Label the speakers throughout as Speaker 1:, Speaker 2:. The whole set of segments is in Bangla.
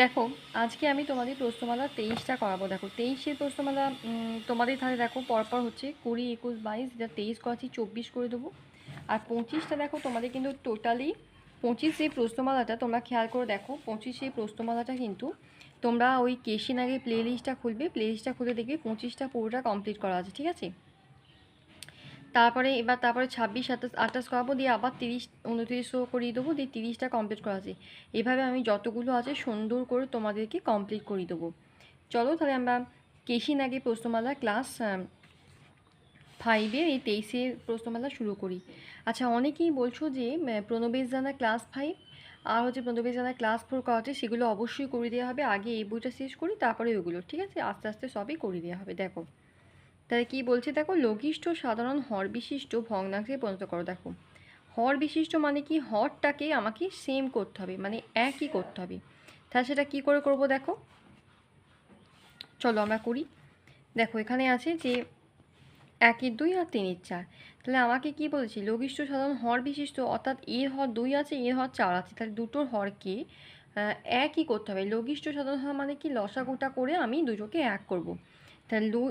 Speaker 1: দেখো, আজকে আমি তোমাদের প্রশ্নমালা তেইশটা করাবো। দেখো তেইশের প্রশ্নমালা তোমাদের তাহলে দেখো, পরপর হচ্ছে কুড়ি, একুশ, বাইশ যা তেইশ করাচ্ছি চব্বিশ করে দেবো। আর পঁচিশটা দেখো, তোমাদের কিন্তু টোটালি পঁচিশ এই প্রশ্নমালাটা তোমরা খেয়াল করে দেখো, পঁচিশ এই প্রশ্নমালাটা কিন্তু তোমরা ওই কেশিন আগে প্লে লিস্টটা খুলবে প্লে লিস্টটা খুলে দেখবে পঁচিশটা পুরোটা কমপ্লিট করা আছে, ঠিক আছে? তারপরে এবার তারপরে ছাব্বিশ, সাতাশ, আঠাশ করাবো, দিয়ে আবার তিরিশ উনত্রিশও করিয়ে দেবো, দিয়ে তিরিশটা কমপ্লিট করা আছে। এভাবে আমি যতগুলো আছে সুন্দর করে তোমাদেরকে কমপ্লিট করিয়ে দেবো। চলো তাহলে আমরা কেশিন আগে প্রশ্নমালা ক্লাস ফাইভের এই তেইশের প্রশ্নমালা শুরু করি। আচ্ছা অনেকেই বলছো যে প্রণবেশ জানা ক্লাস ফাইভ আর হচ্ছে প্রণবেশ জানা ক্লাস ফোর করাতে সেগুলো অবশ্যই করে দেওয়া হবে, আগে এই বইটা শেষ করি, তারপরে ওইগুলো ঠিক আছে? আস্তে আস্তে সবই করে দেওয়া হবে, দেখো। তাহলে কি বলছে? দেখো, লঘিষ্ঠ, সাধারণ, হর বিশিষ্ট ভগ্নাংশে পরিণত করো। দেখো, হর বিশিষ্ট মানে কি? হরটাকে আমাকে সেম করতে হবে মানে একই করতে হবে। তাহলে সেটা কি করে করব দেখো? চলো আমরা করি। দেখো, এখানে আছে যে একের দুই আর তিনের চার। তাহলে আমাকে কি বলেছে? লঘিষ্ঠ, সাধারণ, হর বিশিষ্ট, অর্থাৎ এর হর দুই আছে এর হর চার আছে। তাহলে দুটোর হরকে একই করতে হবে। লঘিষ্ঠ, সাধারণ হর মানে কি? লসাগুটা করে আমি দুটোকে এক করব। তাহলে লু,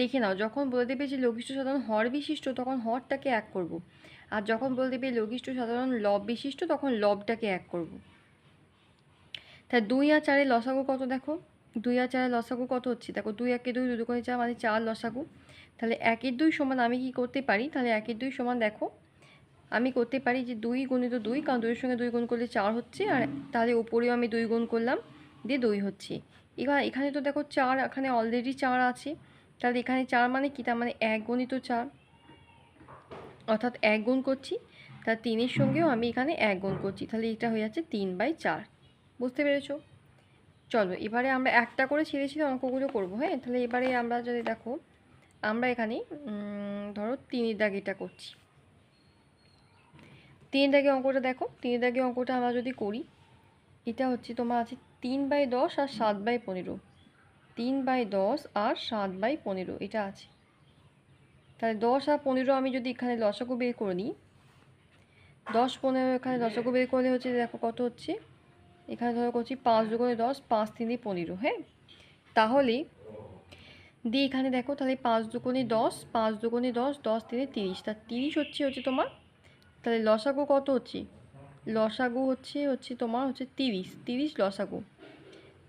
Speaker 1: দেখে নাও, যখন বলে দেবে যে লঘিষ্ঠ সাধারণ হর বিশিষ্ট, তখন হরটাকে এক করব। আর যখন বলে দেবে লঘিষ্ঠ সাধারণ লব বিশিষ্ট, তখন লবটাকে এক করব। তাহলে দুই আর চারের লসাগু কত দেখো? দুই আর চারের লসাগু কত হচ্ছে? দেখো, দুই একে দুই দুটো করে চার মানে চার লসাগু। তাহলে একের দুই সমান আমি কি করতে পারি? তাহলে একের দুই সমান দেখো, আমি করতে পারি যে দুই গুণিত দুই, কারণ দুইয়ের সঙ্গে দুই গুণ করলে চার হচ্ছে, আর তাহলে উপরেও আমি দুই গুণ করলাম। দিয়ে দই হচ্ছে। এবার এখানে তো দেখো চার, এখানে অলরেডি চার আছে। তাহলে এখানে চার মানে কি? তার মানে এক গুণিত চার। অর্থাৎ এক গুণ করছি, তার তিনের সঙ্গেও আমি এখানে এক গুণ করছি। তাহলে এটা হয়ে যাচ্ছে তিন বাই চার। বুঝতে পেরেছ? চলো, এবারে আমরা একটা করে ছেড়ে ছেড়ে অঙ্কগুলো করব হ্যাঁ? তাহলে এবারে আমরা যদি দেখো, আমরা এখানে ধরো তিনের দাগেটা করছি। তিন দাগে অঙ্কটা দেখো। তিন দাগে অঙ্কটা আমরা যদি করি, এটা হচ্ছে তোমার আছে তিন বাই দশ আর সাত বাই পনেরো। তিন বাই দশ আর সাত বাই পনেরো, এটা আছে। তাহলে দশ আর পনেরো আমি যদি এখানে লসাগু বের করে নিই, দশ পনেরো এখানে লসাগু বের করলে হচ্ছে দেখো কত হচ্ছে? এখানে ধরো করছি পাঁচ দুগুণে দশ, পাঁচ তিনে পনেরো হ্যাঁ? তাহলে দিয়ে এখানে দেখো তাহলে পাঁচ দুগুণে দশ, পাঁচ দুগুণে দশ দশ তিনে তিরিশ। তা তিরিশ হচ্ছে হচ্ছে তোমার, তাহলে লসাগু কত হচ্ছে? লসাগু হচ্ছে হচ্ছে তোমার হচ্ছে তিরিশ। তিরিশ লসাগু।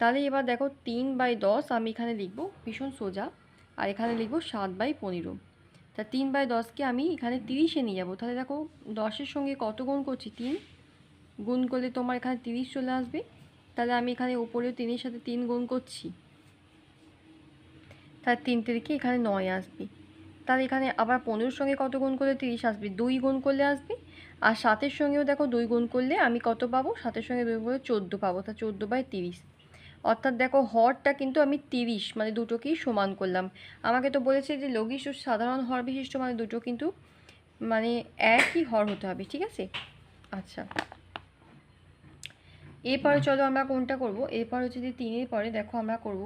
Speaker 1: তাহলে এবার দেখো তিন বাই দশ আমি এখানে লিখব ভীষণ সোজা। আর এখানে লিখব সাত বাই পনেরো। তা তিন বাই দশকে আমি এখানে তিরিশে নিয়ে যাব। তাহলে দেখো দশের সঙ্গে কত গুণ করছি? তিন। গুণ করলে তোমার এখানে তিরিশ চলে আসবে। তাহলে আমি এখানে উপরেও তিনের সাথে তিন গুণ করছি। তার তিন তারিখে এখানে নয় আসবে। তাহলে এখানে আবার পনেরোর সঙ্গে কত গুণ করলে তিরিশ আসবে? দুই গুণ করলে আসবে। আর সাতের সঙ্গেও দেখো দুই গুণ করলে আমি কত পাবো? সাতের সঙ্গে দুই গুণ করলে চোদ্দ পাবো। তা চোদ্দ বাই তিরিশ। অর্থাৎ দেখো হরটা কিন্তু আমি তিরিশ মানে দুটোকেই সমান করলাম। আমাকে তো বলেছে যে লঘিষ্ঠ সাধারণ হর বিশিষ্ট মানে দুটো কিন্তু মানে একই হর হতে হবে, ঠিক আছে? আচ্ছা। এরপরে চলো আমরা কোনটা করব? এরপর হচ্ছে যে তিনের পরে দেখো আমরা করব।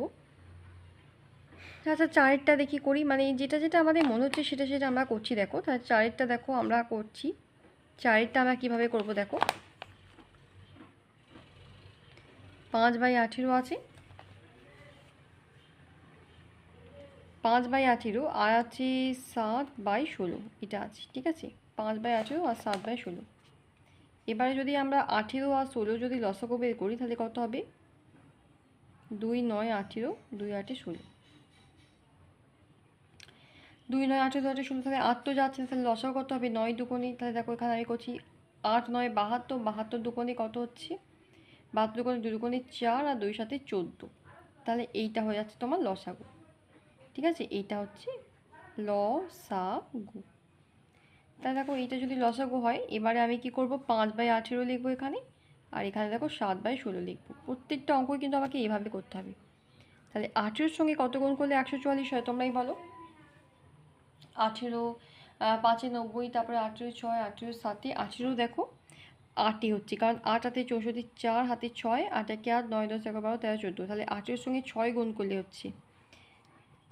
Speaker 1: আচ্ছা চারেরটা দেখি করি মানে যেটা যেটা আমাদের মনে হচ্ছে সেটা সেটা আমরা করছি, দেখো। তাহলে চারেরটা দেখো আমরা করছি। চারেরটা আমরা কীভাবে করব, দেখো? পাঁচ বাই আঠেরো আছে। পাঁচ বাই আঠেরো, আর আছে সাত বাই ষোলো, এটা আছে, ঠিক আছে? পাঁচ বাই আঠেরো আর সাত বাই ষোলো। এবারে যদি আমরা আঠেরো আর ষোলো যদি লসক বের করি, তাহলে কত হবে? দুই নয় আঠেরো, দুই আটে ষোলো। দুই নয় আঠেরো দু আটে ষোলো, তাহলে আট তো যাচ্ছে, তাহলে লসক কত হবে? নয় দুকোনি তাহলে দেখো এখানে আমি করছি আট নয় বাহাত্তর বাহাত্তর দুকোনি কত হচ্ছে? বাহাত্তর দুকোনি দুই দুকোনি চার আর দুই সাথে চোদ্দ। তাহলে এইটা হয়ে যাচ্ছে তোমার লসাগু। ঠিক আছে? এইটা হচ্ছে ল সা গু তাহলে দেখো, এইটা যদি লসাগু হয়, এবারে আমি কি করব? পাঁচ বাই আঠেরো লিখব এখানে, আর এখানে দেখো সাত বাই ষোলো লিখব। প্রত্যেকটা অঙ্কই কিন্তু আমাকে এইভাবে করতে হবে। তাহলে আঠেরোর সঙ্গে কত গুণ করলে একশো চুয়াল্লিশ হয় তোমরাই বলো? আঠেরো পাঁচে নব্বই, তারপরে আঠেরো ছয়, আঠেরো সাতে আঠেরো দেখো আটই হচ্ছে। কারণ আট হাতে চৌষট্টি, চার হাতে ছয় আট একে আট, নয়, দশ, এগারো, বারো, তেরো, চোদ্দ। তাহলে আটের সঙ্গে ছয় গুণ করলে হচ্ছে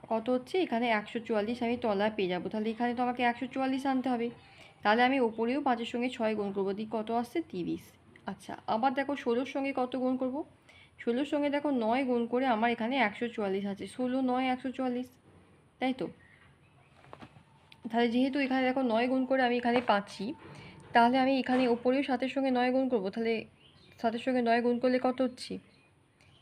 Speaker 1: কত হচ্ছে? এখানে একশো চুয়াল্লিশ আমি তলায় পেয়ে যাব। তাহলে এখানে তো আমাকে একশো চুয়াল্লিশ আনতে হবে। তাহলে আমি ওপরেও পাঁচের সঙ্গে ছয় গুণ করব। দিই কত আসছে? তিরিশ। আচ্ছা আবার দেখো ষোলোর সঙ্গে কত গুণ করব? ষোলোর সঙ্গে দেখো নয় গুণ করে আমার এখানে একশো চুয়াল্লিশ আছে। ষোলো, নয়, একশো চুয়াল্লিশ। তাই তো? তাহলে যেহেতু এখানে দেখো নয় গুণ করে আমি এখানে পাচ্ছি তাহলে আমি এখানে ওপরেও সাতের সঙ্গে নয় গুণ করব। তাহলে সাতের সঙ্গে নয় গুণ করলে কত হচ্ছে?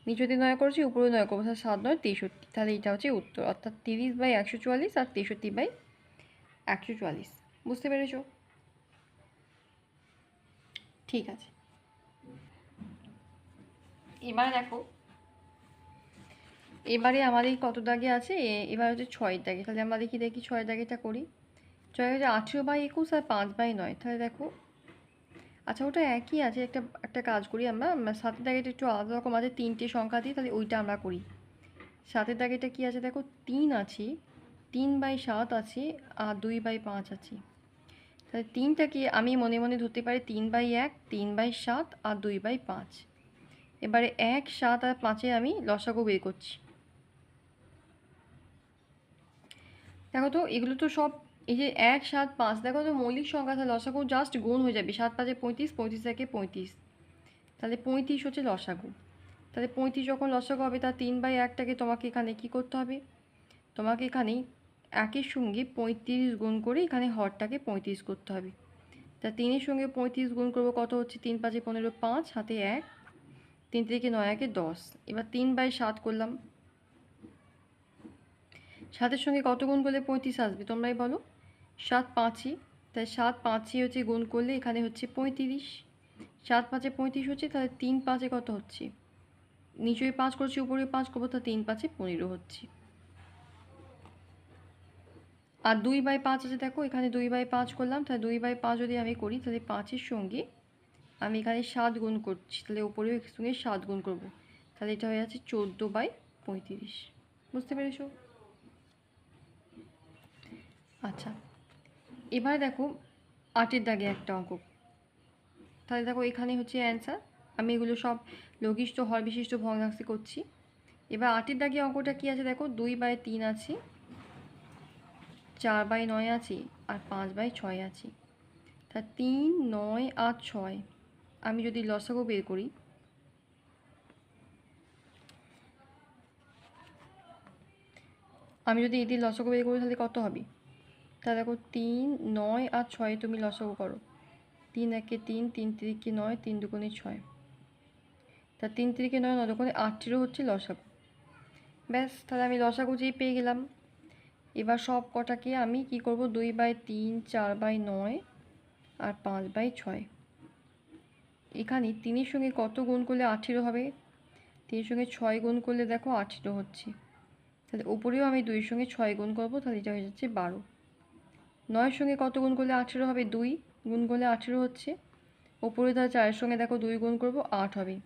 Speaker 1: নিচেতে নয় করছি উপরে নয় করব। তাহলে সাত নয়, তেষট্টি। তাহলে এটা হচ্ছে উত্তর। অর্থাৎ তিরিশ বাই একশো চুয়াল্লিশ আর তেষট্টি বাই একশো চুয়াল্লিশ। বুঝতে পেরেছ? ঠিক আছে। এবার দেখো, এবারে আমাদের কত দাগে আছে? এবার হচ্ছে ছয় দাগে। তাহলে আমরা দেখি দেখি ছয় দাগেটা করি। ছয় হচ্ছে আঠেরো বাই একুশ আর পাঁচ বাই নয়। তাহলে দেখো। আচ্ছা ওটা একই আছে। একটা একটা কাজ করি আমরা। আমরা সাতের দাগেটা একটু আলাদা রকম আছে। তিনটে সংখ্যা দিই তাহলে ওইটা আমরা করি। সাতের দাগেটা কি আছে? দেখো, তিন আছে। তিন বাই সাত আছে আর দুই বাই পাঁচ আছে। তাহলে তিনটাকে আমি মনে মনে ধরতে পারি তিন বাই এক, তিন বাই সাত আর দুই বাই পাঁচ। এবারে এক, সাত আর পাঁচে আমি লসাগু বের করছি। দেখো তো, এগুলো তো সব এই যে এক, সাত, পাঁচ, দেখো তো মৌলিক সংখ্যা, তাহলে লসাগু জাস্ট গুণ হয়ে যাবে। সাত পাঁচে পঁয়ত্রিশ পঁয়ত্রিশ থেকে পঁয়ত্রিশ। তাহলে পঁয়ত্রিশ হচ্ছে লসাগু। তাহলে পঁয়ত্রিশ যখন লসাগু হবে তার তিন বাই একটাকে তোমাকে এখানে কি করতে হবে? তোমাকে এখানে একের সঙ্গে পঁয়ত্রিশ গুণ করে এখানে হরটাকে পঁয়ত্রিশ করতে হবে। তা তিনের সঙ্গে পঁয়ত্রিশ গুণ করব, কত হচ্ছে? তিন পাঁচে পনেরো, পাঁচ, হাতে এক। তিন থেকে নয়, একে দশ। এবার তিন বাই সাত করলাম। সাতের সঙ্গে কত গুণ করলে পঁয়ত্রিশ আসবে? তোমরাই বলো। সাত পাঁচই। তাই সাত পাঁচই হচ্ছে গুণ করলে এখানে হচ্ছে পঁয়ত্রিশ। সাত পাঁচে পঁয়ত্রিশ হচ্ছে, তাহলে তিন পাঁচে কত হচ্ছে? নিচে পাঁচ করছি, উপরে পাঁচ করব তা তিন পাঁচে পনেরো হচ্ছে। আর দুই বাই পাঁচ আছে, দেখো, এখানে দুই বাই পাঁচ করলাম, তাহলে দুই বাই পাঁচ যদি আমি করি, তাহলে পাঁচের সঙ্গে আমি এখানে সাত গুণ করছি, তাহলে উপরেও এর সঙ্গে সাত গুণ করব। তাহলে এটা হয়ে যাচ্ছে চোদ্দ বাই পঁয়ত্রিশ। বুঝতে পেরেছ? আচ্ছা। এবার দেখো আটের দাগে একটা অঙ্ক। তাহলে দেখো এখানে হচ্ছে অ্যান্সার আমি এগুলো সব লঘিষ্ঠ হর বিশিষ্ট ভগ্নাংশে করছি। এবার আটের দাগে অঙ্কটা কি আছে দেখো? দুই বাই তিন আছে, চার বাই নয় আছে, আর পাঁচ বাই ছয় আছে। তা তিন, নয় আর ছয় আমি যদি লসাগু বের করি, আমি যদি এটি লসাগু বের করি তাহলে কত হবে? তা দেখো তিন, নয় আর ছয় তুমি লসাগু করো। তিন একে তিন তিন তিরিকে নয়, তিন দুগুণে ছয়। তা তিন তিরিকে নয় নয় দুগুণে আটটিরও হচ্ছে লসাগু ব্যাস, তাহলে আমি লসাগু যেই পেয়ে গেলাম। এবার সব কটাকে আমি কি করব? দুই বাই তিন, চার বাই নয় আর পাঁচ বাই ছয়। এখানে তিনের সঙ্গে কত গুণ করলে আঠেরো হবে? তিনের সঙ্গে ছয় গুণ করলে দেখো আঠেরো হচ্ছে। তাহলে উপরেও আমি দুইয়ের সঙ্গে ছয় গুণ করব, তাহলে এটা হয়ে যাচ্ছে বারো। নয়ের সঙ্গে কত গুণ করলে আঠেরো হবে? দুই গুণ করলে আঠেরো হচ্ছে। ওপরে তাহলে চারের সঙ্গে দেখো দুই গুণ করব, আট হবে।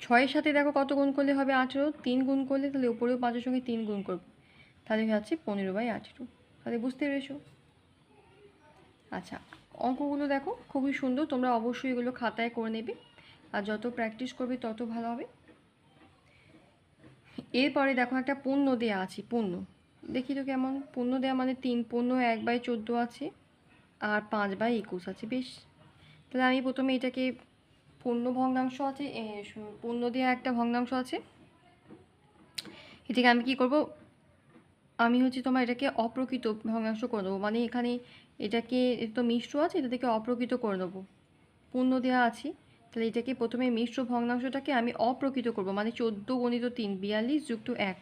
Speaker 1: ছয়ের সাথে দেখো কত গুণ করলে হবে আঠেরো? তিন গুণ করলে তাহলে ওপরেও পাঁচের সঙ্গে তিন গুণ করব। তাহলে হয়ে যাচ্ছে পনেরো বাই আঠেরো। তাহলে বুঝতে পেরেছ? আচ্ছা অঙ্কগুলো দেখো খুবই সুন্দর। তোমরা অবশ্যই এগুলো খাতায় করে নেবে। আর যত প্র্যাকটিস করবে তত ভালো হবে। এরপরে দেখো একটা পূর্ণ দেয়া আছে, পূর্ণ। দেখি তো কেমন। পূর্ণ দেওয়া মানে তিন পূর্ণ এক বাই চোদ্দ আছে আর পাঁচ বাই একুশ আছে, বেশ। তাহলে আমি প্রথমে এটাকে পূর্ণ ভগ্নাংশ আছে পূর্ণ দেওয়া একটা ভগ্নাংশ আছে। এটাকে আমি কি করব? আমি হচ্ছে তোমার এটাকে অপ্রকৃত ভগ্নাংশ করে দেবো। মানে এখানে এটাকে এটা তো মিশ্র আছে এটা থেকে অপ্রকৃত করে দেবো। পূর্ণ দেওয়া আছে, তাহলে এটাকে প্রথমে মিশ্র ভগ্নাংশটাকে আমি অপ্রকৃত করব। মানে চোদ্দ গণিত তিন, বিয়াল্লিশ যুক্ত এক।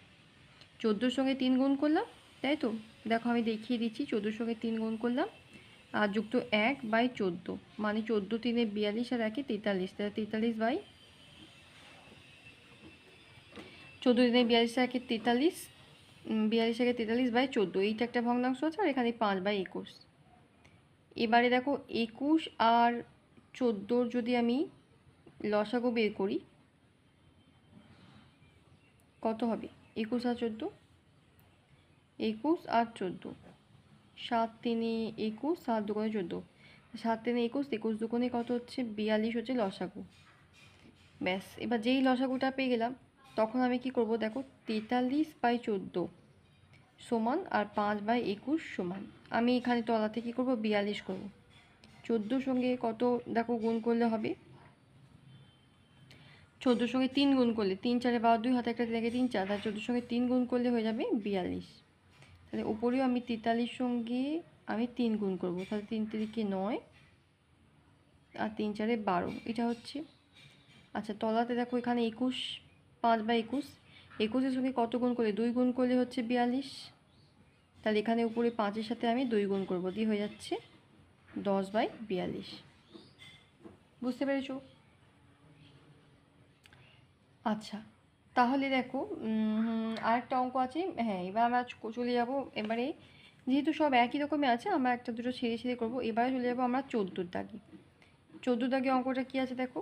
Speaker 1: চোদ্দোর সঙ্গে তিন গুণ করলাম, তাই তো? দেখো আমি দেখিয়ে দিচ্ছি, চোদ্দোর সঙ্গে তিন গুণ করলাম, আর যুক্ত এক বাই চোদ্দ মানে চোদ্দ তিনে বিয়াল্লিশ আর একে তেতাল্লিশ, তাহলে তেতাল্লিশ বাই চোদ্দ দিনে বিয়াল্লিশ আর একে তেতাল্লিশ বিয়াল্লিশ একে তেতাল্লিশ বাই চোদ্দ, এইটা একটা ভগ্নাংশ আছে, আর এখানে পাঁচ বাই একুশ। এবারে দেখো একুশ আর চোদ্দোর যদি আমি লসাগু বের করি, কত হবে? একুশ আর চোদ্দ? একুশ আর চোদ্দ। সাত তিনে একুশ, সাত দুগুণে চোদ্দ। সাত তিনে একুশ একুশ দুগুণে কত হচ্ছে? বিয়াল্লিশ হচ্ছে লসাগু। ব্যাস, এবার যেই লসাগুটা পেয়ে গেলাম, তখন আমি কি করব দেখো? তেতাল্লিশ বাই চোদ্দ সমান আর পাঁচ বাই একুশ সমান। আমি এখানে তলাতে কী করব? বিয়াল্লিশ করব। চোদ্দোর সঙ্গে কত দেখো গুণ করলে হবে? চোদ্দোর সঙ্গে তিন গুণ করলে, তিন চারে বারো, দুই হাতে একটা থেকে তিন চার, তাহলে চোদ্দোর সঙ্গে তিন গুণ করলে হয়ে যাবে বিয়াল্লিশ। তাহলে উপরেও আমি তেতাল্লিশ সঙ্গে আমি তিন গুণ করব, তাহলে তিন তিরিকে নয় আর তিন চারে বারো, এটা হচ্ছে। আচ্ছা তলাতে দেখো এখানে একুশ, পাঁচ বা একুশ, একুশের সঙ্গে কত গুণ করলে, দুই গুণ করলে হচ্ছে বিয়াল্লিশ। তাহলে এখানে উপরে পাঁচের সাথে আমি দুই গুণ করব, দিয়ে হয়ে যাচ্ছে দশ বাই বিয়াল্লিশ। বুঝতে পেরেছ? আচ্ছা তাহলে দেখো আরেকটা অঙ্ক আছে। হ্যাঁ এবার আমরা চলে যাব এবারে। যেহেতু সব একই রকমই আছে, আমরা একটা দুটো ছেড়ে ছেড়ে করব। এবারে চলে যাব আমরা চোদ্দোর দাগে। চোদ্দ দাগে অঙ্কটা কী আছে দেখো?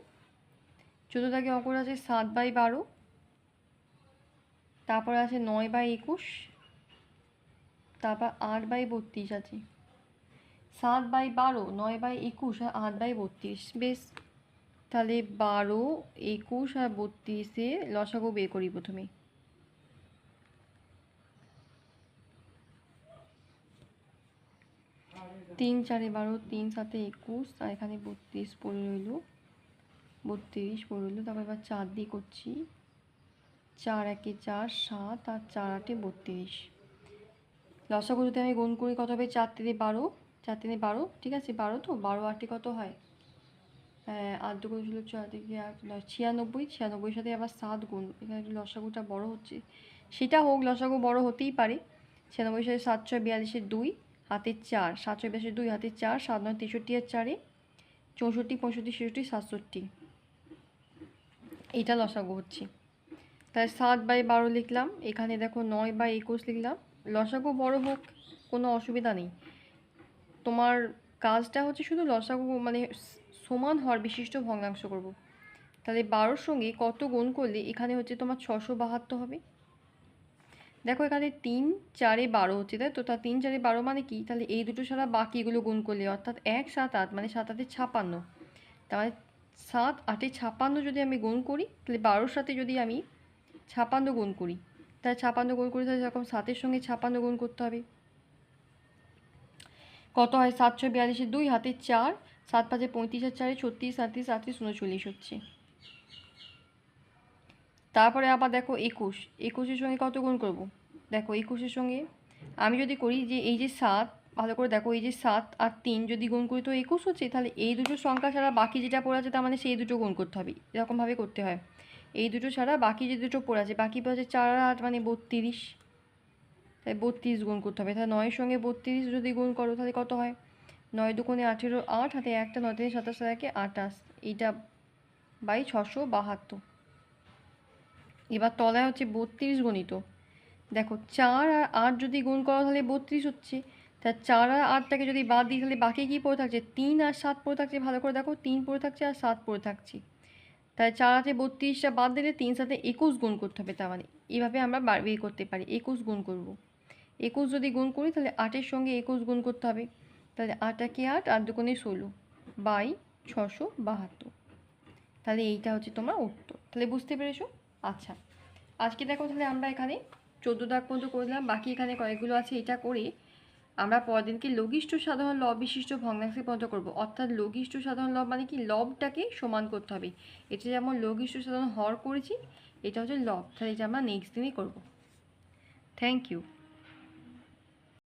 Speaker 1: চোদ্দ দাগে অঙ্কটা আছে সাত বাই বারো, তারপরে আছে নয় বাই একুশ, তারপর আট বাই বত্রিশ আছে। সাত বাই বারো, নয় বাই একুশ, আর আট বাই বত্রিশ, বেশ। তাহলে বারো, একুশ আর বত্রিশে লসাগু বের করি প্রথমে। তিন চারে বারো, তিন সাতে একুশ, আর এখানে বত্রিশ পড়ে রইল বত্রিশ পড়ে রইল তারপর এবার চার দিয়ে করছি। চার একে চার, সাত, আর চার আটে বত্রিশ। লসাগু যদি আমি গুণ করি কত হবে? চার তিনে বারো, চার তিনে বারো, ঠিক আছে? বারো তো, বারো আটে কত হয়? আট দুগুণ থেকে আট নয়, ছিয়ানব্বই সাথে আবার সাত গুণ। এখানে লসাগুটা বড় হচ্ছে। সেটা হোক, লসাগু বড় হতেই পারে। ছিয়ানব্বই সাথে সাত ছয় বিয়াল্লিশের দুই, হাতের চার। সাত ছয় বিয়াল্লিশের দুই, হাতের চার। সাত নয় তেষট্টি আর চারে। চৌষট্টি, পঁয়ষট্টি, ছেষট্টি, সাতষট্টি। এটা লসাগু হচ্ছে। তাহলে সাত বাই বারো লিখলাম। এখানে দেখো নয় বাই একুশ লিখলাম। লসাগু বড় হোক, কোনো অসুবিধা নেই। তোমার কাজটা হচ্ছে শুধু লসাগু মানে সমান হওয়ার বিশিষ্ট ভগ্নাংশ করব। তাহলে বারোর সঙ্গে কত গুণ করলে এখানে হচ্ছে তোমার ছশো বাহাত্তর হবে? দেখো এখানে তিন চারে বারো হচ্ছে, তাই তো? তা তিন চারে বারো মানে কি? তাহলে এই দুটো ছাড়া বাকিগুলো গুণ করলে, অর্থাৎ এক, সাত, আট মানে সাত, আটে ছাপান্ন। তাহলে সাত, আটে ছাপান্ন যদি আমি গুণ করি, তাহলে বারোর সাথে যদি আমি ছাপান্ন গুণ করি, তাহলে ছাপান্ন গুণ করি, তাহলে যখন সাতের সঙ্গে ছাপান্ন গুণ করতে হবে। কত হয়? সাতশো বিয়াল্লিশে দুই, হাতে চার সাত পাঁচে পঁয়ত্রিশ আর চারে ছত্রিশ, সাঁত্রিশ আটত্রিশ উনচল্লিশ হচ্ছে। তারপরে আবার দেখো একুশ। একুশের সঙ্গে কত গুণ করব? দেখো একুশের সঙ্গে আমি যদি করি যে এই যে সাত, ভালো করে দেখো এই যে সাত আর তিন যদি গুণ করি তো একুশ হচ্ছে? তাহলে এই দুটো সংখ্যা ছাড়া বাকি যেটা পড়ে আছে তার মানে সেই দুটো গুণ করতে হবে। এরকমভাবে করতে হয়। এই দুটো ছাড়া বাকি যে দুটো পড়ে আছে, বাকি পড়ে আছে চার আট মানে বত্রিশ। তাই বত্রিশ গুণ করতে হবে। তাহলে নয়ের সঙ্গে বত্রিশ যদি গুণ করো তাহলে কত হয়? নয় দুগুণে আঠেরো আট, হাতে একটা নয়, তিনে সাতাশ একে আটাশ এইটা বাই ছশো বাহাত্তর। এবার তলায় হচ্ছে বত্রিশ গণিত। দেখো চার আর আট যদি গুণ করো তাহলে বত্রিশ হচ্ছে। তা চার আর আটটাকে যদি বাদ দিই তাহলে বাকি কী পড়ে থাকছে? তিন আর সাত পড়ে থাকছে, ভালো করে দেখো, তিন পড়ে থাকছে আর সাত পড়ে থাকছে। তাই চার হাতে বত্রিশটা বাদ দিলে তিন সাথে একুশ গুণ করতে হবে, তার মানে এইভাবে আমরা বের করতে পারি, একুশ গুণ করব। একুশ যদি গুণ করি তাহলে আটের সঙ্গে একুশ গুণ করতে হবে। তাহলে আট একে আট? আর দুগুণে ষোলো বাই ছশো বাহাত্তর। তাহলে এইটা হচ্ছে তোমার উত্তর। তাহলে বুঝতে পেরেছ? আচ্ছা। আজকে দেখো তাহলে আমরা এখানে চোদ্দ দাগ পর্যন্ত করলাম বাকি এখানে কয়েকগুলো আছে, এটা করে আমরা পরের দিনকে লঘিষ্ঠ সাধারণ লব বিশিষ্ট ভগ্নাংশে পর্যন্ত করব। অর্থাৎ লঘিষ্ঠ সাধারণ লব মানে কি লবটাকে সমান করতে হবে। এটা যেমন লঘিষ্ঠ সাধারণ হর করেছি, এটা হচ্ছে লব। তাহলে এটা আমরা নেক্সট দিনই করব। Thank you